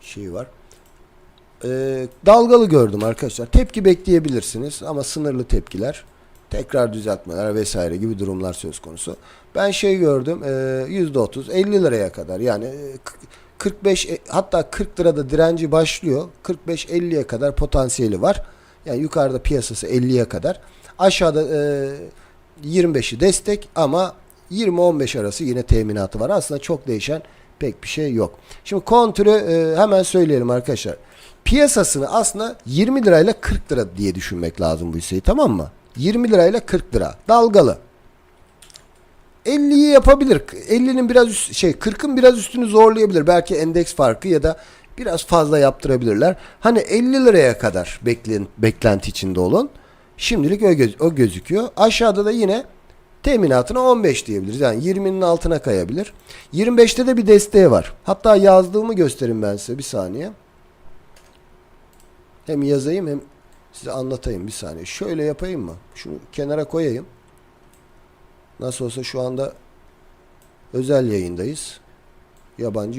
şey var. Ee, dalgalı gördüm arkadaşlar. Tepki bekleyebilirsiniz ama sınırlı tepkiler. Tekrar düzeltmeler vesaire gibi durumlar söz konusu. Ben şey gördüm e, %30 50 liraya kadar yani e, k- 45 e, hatta 40 lirada direnci başlıyor. 45-50'ye kadar potansiyeli var. Yani yukarıda piyasası 50'ye kadar. Aşağıda e, 25'i destek ama 20-15 arası yine teminatı var. Aslında çok değişen pek bir şey yok. Şimdi kontürü e, hemen söyleyelim arkadaşlar. Piyasasını aslında 20 lirayla 40 lira diye düşünmek lazım bu hisseyi tamam mı? 20 lirayla 40 lira. Dalgalı. 50'yi yapabilir. 50'nin biraz üst, şey 40'ın biraz üstünü zorlayabilir. Belki endeks farkı ya da biraz fazla yaptırabilirler. Hani 50 liraya kadar beklen, beklenti içinde olun. Şimdilik o, göz, o gözüküyor. Aşağıda da yine teminatına 15 diyebiliriz. Yani 20'nin altına kayabilir. 25'te de bir desteği var. Hatta yazdığımı göstereyim ben size bir saniye. Hem yazayım hem size anlatayım bir saniye. Şöyle yapayım mı? Şunu kenara koyayım. Nasıl olsa şu anda özel yayındayız. Yabancı yok.